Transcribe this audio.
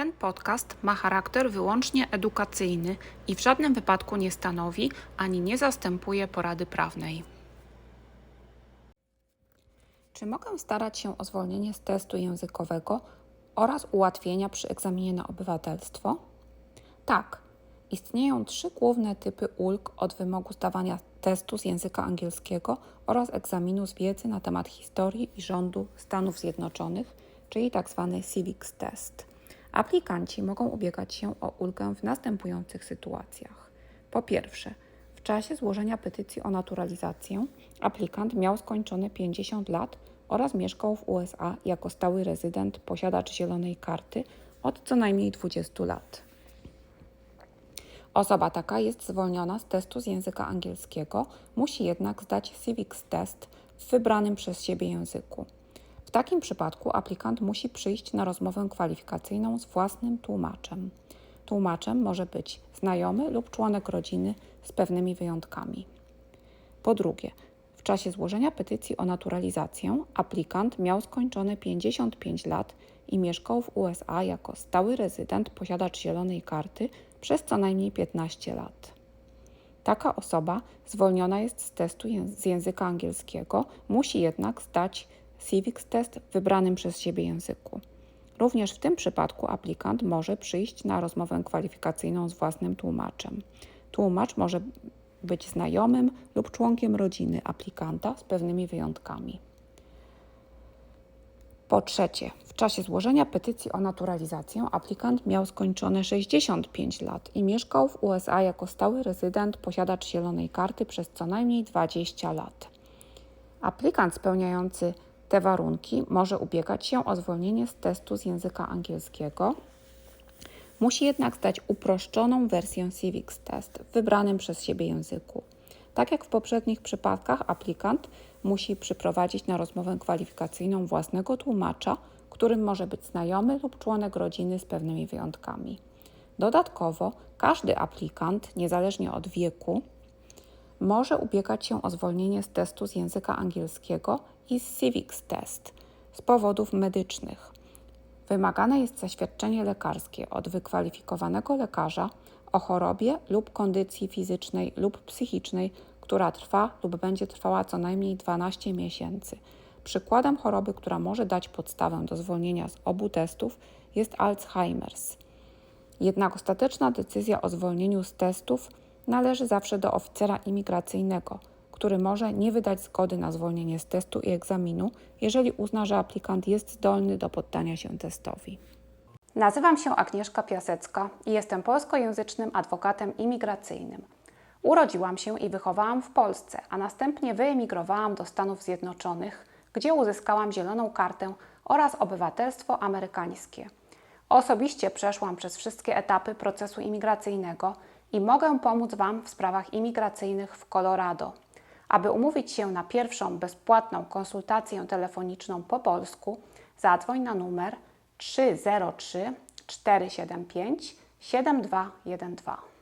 Ten podcast ma charakter wyłącznie edukacyjny i w żadnym wypadku nie stanowi ani nie zastępuje porady prawnej. Czy mogę starać się o zwolnienie z testu językowego oraz ułatwienia przy egzaminie na obywatelstwo? Tak. Istnieją trzy główne typy ulg od wymogu zdawania testu z języka angielskiego oraz egzaminu z wiedzy na temat historii i rządu Stanów Zjednoczonych, czyli tzw. Civics Test. Aplikanci mogą ubiegać się o ulgę w następujących sytuacjach. Po pierwsze, w czasie złożenia petycji o naturalizację aplikant miał skończone 50 lat oraz mieszkał w USA jako stały rezydent, posiadacz zielonej karty od co najmniej 20 lat. Osoba taka jest zwolniona z testu z języka angielskiego, musi jednak zdać Civics Test w wybranym przez siebie języku. W takim przypadku aplikant musi przyjść na rozmowę kwalifikacyjną z własnym tłumaczem. Tłumaczem może być znajomy lub członek rodziny z pewnymi wyjątkami. Po drugie, w czasie złożenia petycji o naturalizację aplikant miał skończone 55 lat i mieszkał w USA jako stały rezydent, posiadacz zielonej karty przez co najmniej 15 lat. Taka osoba zwolniona jest z testu z języka angielskiego, musi jednak zdać Civics Test w wybranym przez siebie języku. Również w tym przypadku aplikant może przyjść na rozmowę kwalifikacyjną z własnym tłumaczem. Tłumacz może być znajomym lub członkiem rodziny aplikanta z pewnymi wyjątkami. Po trzecie, w czasie złożenia petycji o naturalizację aplikant miał skończone 65 lat i mieszkał w USA jako stały rezydent, posiadacz zielonej karty przez co najmniej 20 lat. Aplikant spełniający te warunki może ubiegać się o zwolnienie z testu z języka angielskiego. Musi jednak zdać uproszczoną wersję Civics Test w wybranym przez siebie języku. Tak jak w poprzednich przypadkach, aplikant musi przyprowadzić na rozmowę kwalifikacyjną własnego tłumacza, którym może być znajomy lub członek rodziny z pewnymi wyjątkami. Dodatkowo, każdy aplikant, niezależnie od wieku, może ubiegać się o zwolnienie z testu z języka angielskiego i z Civics Test z powodów medycznych. Wymagane jest zaświadczenie lekarskie od wykwalifikowanego lekarza o chorobie lub kondycji fizycznej lub psychicznej, która trwa lub będzie trwała co najmniej 12 miesięcy. Przykładem choroby, która może dać podstawę do zwolnienia z obu testów, jest Alzheimer's. Jednak ostateczna decyzja o zwolnieniu z testów należy zawsze do oficera imigracyjnego, który może nie wydać zgody na zwolnienie z testu i egzaminu, jeżeli uzna, że aplikant jest zdolny do poddania się testowi. Nazywam się Agnieszka Piasecka i jestem polskojęzycznym adwokatem imigracyjnym. Urodziłam się i wychowałam w Polsce, a następnie wyemigrowałam do Stanów Zjednoczonych, gdzie uzyskałam zieloną kartę oraz obywatelstwo amerykańskie. Osobiście przeszłam przez wszystkie etapy procesu imigracyjnego i mogę pomóc Wam w sprawach imigracyjnych w Colorado. Aby umówić się na pierwszą bezpłatną konsultację telefoniczną po polsku, zadzwoń na numer 303 475 7212.